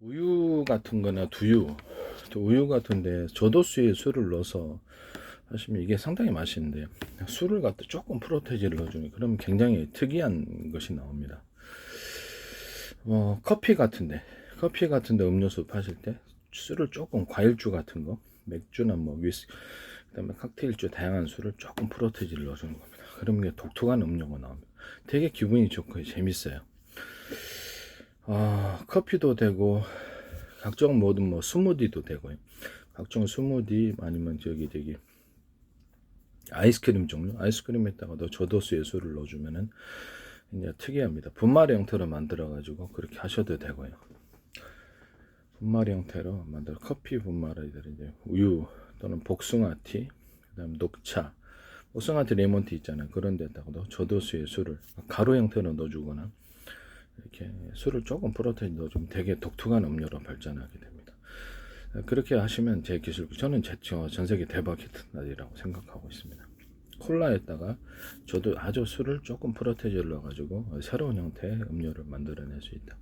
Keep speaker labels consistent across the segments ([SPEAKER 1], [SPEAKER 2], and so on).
[SPEAKER 1] 우유 같은 거나 두유, 또 우유 같은데 저도수에 술을 넣어서 하시면 이게 상당히 맛있는데 술을 갖다 조금 프로테이지를 넣어주면 그러면 굉장히 특이한 것이 나옵니다. 어, 커피 같은데 커피 같은데 음료수 파실 때 술을 조금 과일주 같은 거 맥주나 뭐 위스 그다음에 칵테일주 다양한 술을 조금 프로테이지를 넣어주는 겁니다. 그러면 독특한 음료가 나옵니다. 되게 기분이 좋고 재밌어요. 아, 커피도 되고 각종 모든 뭐 스무디도 되고요. 각종 스무디 아니면 저기 저기 아이스크림 종류 아이스크림에다가도 저도수의 술을 넣어주면은 이제 특이합니다. 분말 형태로 만들어 가지고 그렇게 하셔도 되고요. 분말 형태로 만들어 커피 분말을 이제 우유 또는 복숭아티 그다음 녹차 복숭아티 레몬티 있잖아요. 그런 데다가도 저도수의 술을 가루 형태로 넣어주거나 이렇게 술을 조금 프로테인 넣어주면 되게 독특한 음료로 발전하게 됩니다. 그렇게 하시면 제 기술, 저는 제, 전 세계 대박 히트날이라고 생각하고 있습니다. 콜라에다가 저도 아주 술을 조금 프로테이지를 넣어가지고 새로운 형태의 음료를 만들어낼 수 있다.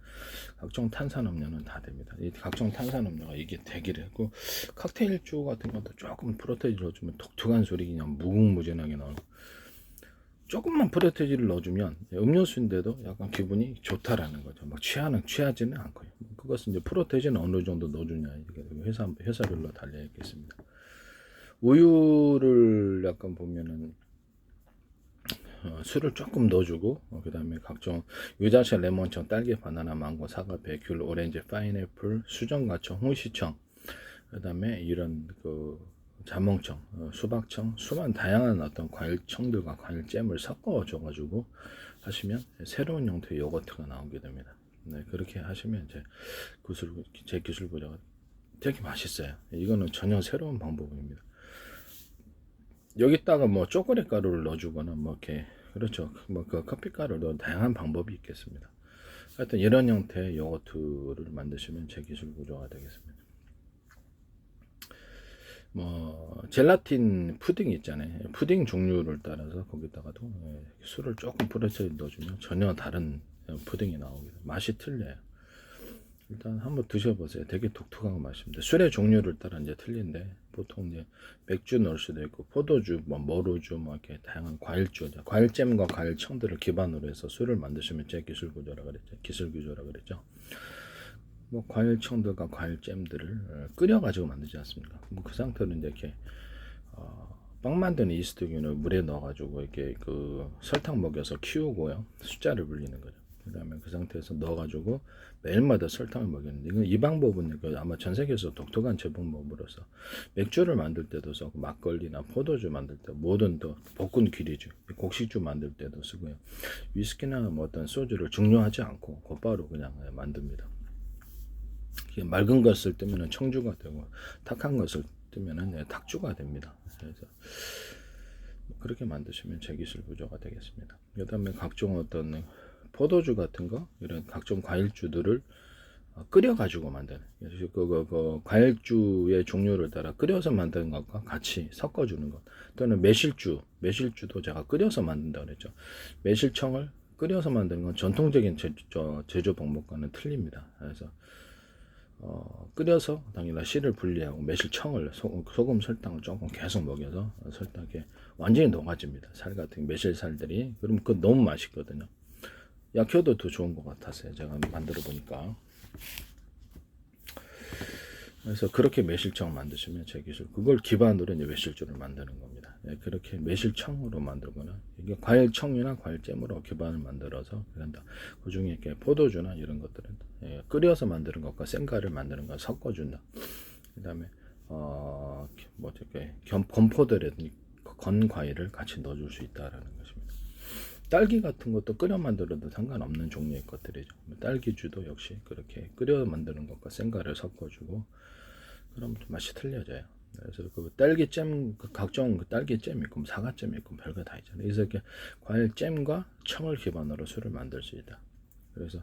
[SPEAKER 1] 각종 탄산 음료는 다 됩니다. 이 각종 탄산 음료가 이게 되기를 했고 칵테일주 같은 것도 조금 프로테이지를 넣어주면 독특한 술이 그냥 무궁무진하게 나오고 조금만 프로테이지를 넣어주면 음료수인데도 약간 기분이 좋다라는 거죠. 막 취하는 취하지는 않고요. 그것은 이제 프로테이지는 어느 정도 넣어주냐 이게 회사 회사별로 달려 있겠습니다. 우유를 약간 보면은 어, 술을 조금 넣어주고 어, 그 다음에 각종 유자차, 레몬청, 딸기, 바나나, 망고, 사과, 베귤, 오렌지, 파인애플, 수정과청, 홍시청 그 다음에 이런 그 자몽청, 어, 수박청, 수많은 다양한 어떤 과일청들과 과일잼을 섞어줘 가지고 하시면 새로운 형태의 요거트가 나오게 됩니다. 네, 그렇게 하시면 이제 기술 제 기술 보자가 되게 맛있어요. 이거는 전혀 새로운 방법입니다. 여기다가 뭐 초콜릿 가루를 넣어주거나 뭐 이렇게 그렇죠. 뭐 그 커피 가루를 넣은 다양한 방법이 있겠습니다. 하여튼 이런 형태의 요거트를 만드시면 제 기술 구조가 되겠습니다. 뭐 젤라틴 푸딩 있잖아요. 푸딩 종류를 따라서 거기다가도 예, 술을 조금 뿌려서 넣어주면 전혀 다른 푸딩이 나오게. 맛이 틀려요. 일단 한번 드셔보세요. 되게 독특한 맛입니다. 술의 종류를 따라 이제 틀린데 보통 이제 맥주 넣을 수도 있고 포도주, 뭐 머루주, 뭐 이렇게 다양한 과일주, 과일잼과 과일청들을 기반으로 해서 술을 만드시면 제 기술 구조라 그랬죠. 기술 구조라 그랬죠. 뭐 과일청들과 과일잼들을 어, 끓여 가지고 만들지 않습니까? 뭐 그 상태로 이제 이렇게 어, 빵 만드는 이스트균을 물에 넣어 가지고 이렇게 그 설탕 먹여서 키우고요. 숫자를 불리는 거죠. 그다음에 그 상태에서 넣어 가지고 매일마다 설탕을 먹이는데 이건 이 방법은 그 아마 전 세계에서 독특한 제품법으로서 맥주를 만들 때도 쓰고 막걸리나 포도주 만들 때 모든 또 볶은 귀리주 곡식주 만들 때도 쓰고요 위스키나 뭐 어떤 소주를 증류하지 않고 곧바로 그냥 만듭니다 이게 맑은 것을 뜨면은 청주가 되고 탁한 것을 뜨면은 네, 탁주가 됩니다. 그래서 그렇게 만드시면 제기술 구조가 되겠습니다. 그 다음에 각종 어떤 포도주 같은 거 이런 각종 과일주들을 어, 끓여 가지고 만드는 그, 그, 그 과일주의 종류를 따라 끓여서 만드는 것과 같이 섞어 주는 것 또는 매실주 매실주도 제가 끓여서 만든다 그랬죠. 매실청을 끓여서 만드는 건 전통적인 제조, 저, 제조 방법과는 틀립니다. 그래서 어, 끓여서 당연히 씨를 분리하고 매실청을 소, 소금 설탕을 조금 계속 먹여서 설탕에 완전히 녹아집니다. 살 같은 매실살들이 그럼 그 너무 맛있거든요. 약효도 더 좋은 것 같았어요. 제가 만들어 보니까. 그래서 그렇게 매실청을 만드시면 제 기술 그걸 기반으로 이제 매실주를 만드는 겁니다. 예, 그렇게 매실청으로 만들거나 이게 과일청이나 과일잼으로 기반을 만들어서 그런다. 그 중에 이렇게 포도주나 이런 것들은 예, 끓여서 만드는 것과 생과를 만드는 걸 섞어준다. 그다음에 어뭐 이렇게 겸 건포들에 건 과일을 같이 넣어줄 수 있다라는 것입니다. 딸기 같은 것도 끓여 만들어도 상관없는 종류의 것들이죠. 딸기주도 역시 그렇게 끓여 만드는 것과 생과를 섞어주고 그럼 좀 맛이 틀려져요. 그래서 그 딸기잼 그 각종 그 딸기잼 있고 뭐 사과잼 있고 별거 다 있잖아요. 그래서 이렇게 과일 잼과 청을 기반으로 술을 만들 수 있다. 그래서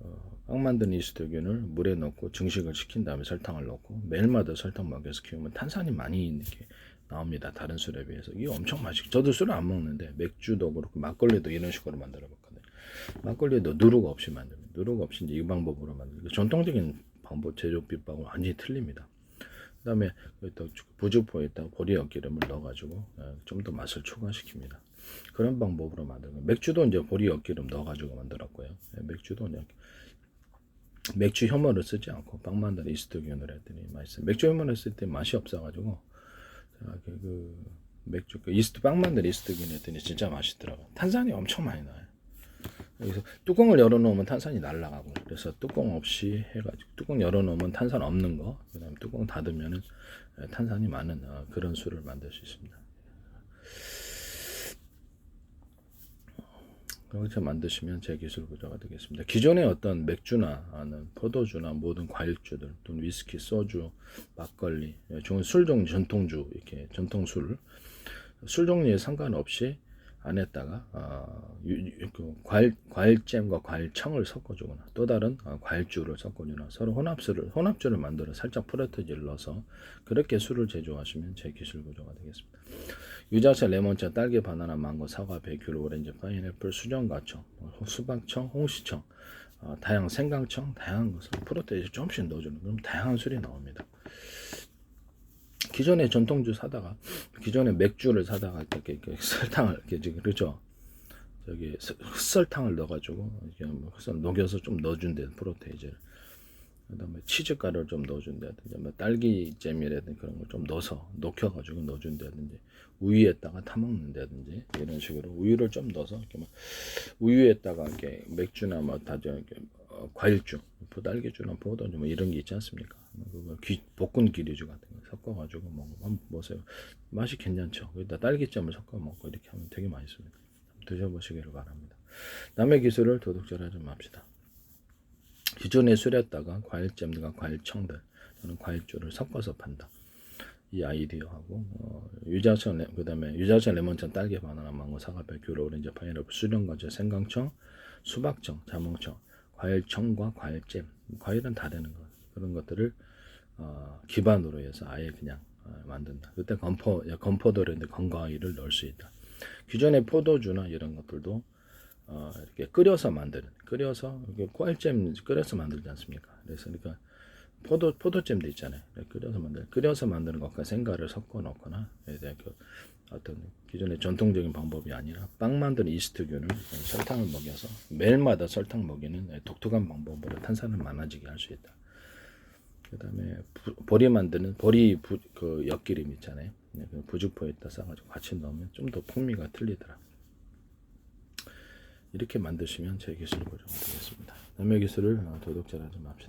[SPEAKER 1] 어, 빵 만드는 이스트균을 물에 넣고 증식을 시킨 다음에 설탕을 넣고 매일마다 설탕 먹여서 키우면 탄산이 많이 이렇게 나옵니다. 다른 술에 비해서 이게 엄청 맛있고 저도 술을 안 먹는데 맥주도 그렇고 막걸리도 이런 식으로 만들어 먹거든요. 막걸리도 누루가 없이 만듭니다. 누룩 없이 이제 이 방법으로 만들고 전통적인 방법 제조 비법은 완전히 틀립니다. 그 다음에 또 부주포에다 보리어 기름을 넣어가지고 좀 더 맛을 추가시킵니다. 그런 방법으로 거예요. 맥주도 이제 보리어 기름 넣어가지고 만들었고요. 예, 맥주도 이제 맥주 효모를 쓰지 않고 빵 만드는 이스트균을 했더니 맛있어요. 맥주 효모를 쓸 때 맛이 없어가지고 자, 그, 그 맥주 그 이스트 빵 만드는 이스트균 했더니 진짜 맛있더라고. 탄산이 엄청 많이 나요. 그래서 뚜껑을 열어놓으면 탄산이 날아가고 그래서 뚜껑 없이 해가지고 뚜껑 열어놓으면 탄산 없는 거 그다음 에 뚜껑 닫으면은 에, 탄산이 많은 어, 그런 술을 만들 수 있습니다. 그렇게 만드시면 제 기술 구조가 되겠습니다. 기존의 어떤 맥주나 아는 포도주나 모든 과일주들 또는 위스키, 소주, 막걸리, 예, 좋은 술 종류, 전통주 이렇게 전통술 술 종류에 상관없이 안에다가 어, 그 과일 과일잼과 과일청을 섞어주거나 또 다른 어, 과일주를 섞어주나 서로 혼합술을 혼합주를 만들어 살짝 프레트지를 넣어서 그렇게 술을 제조하시면 제 기술 구조가 되겠습니다. 유자차, 레몬차, 딸기, 바나나, 망고, 사과, 베큐, 오렌지, 파인애플, 수정과청, 뭐 수박청, 홍시청, 어, 다양한 생강청, 다양한 것을 프로테이즈 조금씩 넣어주는 그럼 다양한 술이 나옵니다. 기존에 전통주 사다가 기존에 맥주를 사다가 이렇게, 이렇게 설탕을 이렇게 그렇죠. 저기 스- 흑설탕을 넣어가지고 이렇게 뭐 흑설 녹여서 좀 넣어준대 프로테이즈를. 그다음에 치즈 가루를 좀 넣어준다든지 뭐 딸기 잼이라든지 그런 걸 좀 넣어서 녹여가지고 넣어준다든지 우유에다가 타 먹는다든지 이런 식으로 우유를 좀 넣어서 이렇게 막 우유에다가 이렇게 맥주나 뭐 다져 이렇게 어, 과일주, 뭐 딸기주나 포도주 뭐 이런 게 있지 않습니까? 뭐 그거 귀, 볶은 기리주 같은 거 섞어가지고 먹으면 한번 보세요. 맛이 괜찮죠. 거기다 딸기잼을 섞어 먹고 이렇게 하면 되게 맛있습니다. 드셔보시기를 바랍니다. 남의 기술을 도둑질하지 맙시다. 기존의 술에다가 과일잼과 과일청들 또는 과일주를 섞어서 판다. 이 아이디어하고 어, 유자청 레- 그다음에 유자청 레몬청 딸기 바나나 망고 사과 베큐 오렌지 파인애플 수령과제 생강청 수박청 자몽청 과일청과 과일잼 과일은 다 되는 것 그런 것들을 어, 기반으로 해서 아예 그냥 어, 만든다. 그때 건포 건포도를 건강이를 넣을 수 있다. 기존의 포도주나 이런 것들도 어, 이렇게 끓여서 만드는 끓여서 꽈일잼 끓여서 만들지 않습니까? 그래서 그러니까 포도 포도잼도 있잖아요. 네, 끓여서 만들 끓여서 만드는 것과 생과를 섞어 넣거나 이제 그 어떤 기존의 전통적인 방법이 아니라 빵 만드는 이스트균을 설탕을 먹여서 매일마다 설탕 먹이는 독특한 방법으로 탄산을 많아지게 할 수 있다. 그다음에 부- 보리 만드는 보리 부, 그 엿기름 있잖아요. 네, 그 부주포에다 싸가지고 같이 넣으면 좀 더 풍미가 틀리더라. 이렇게 만드시면 제 기술을 보정되겠습니다. 남의 기술을 어, 도둑질하지 맙시다.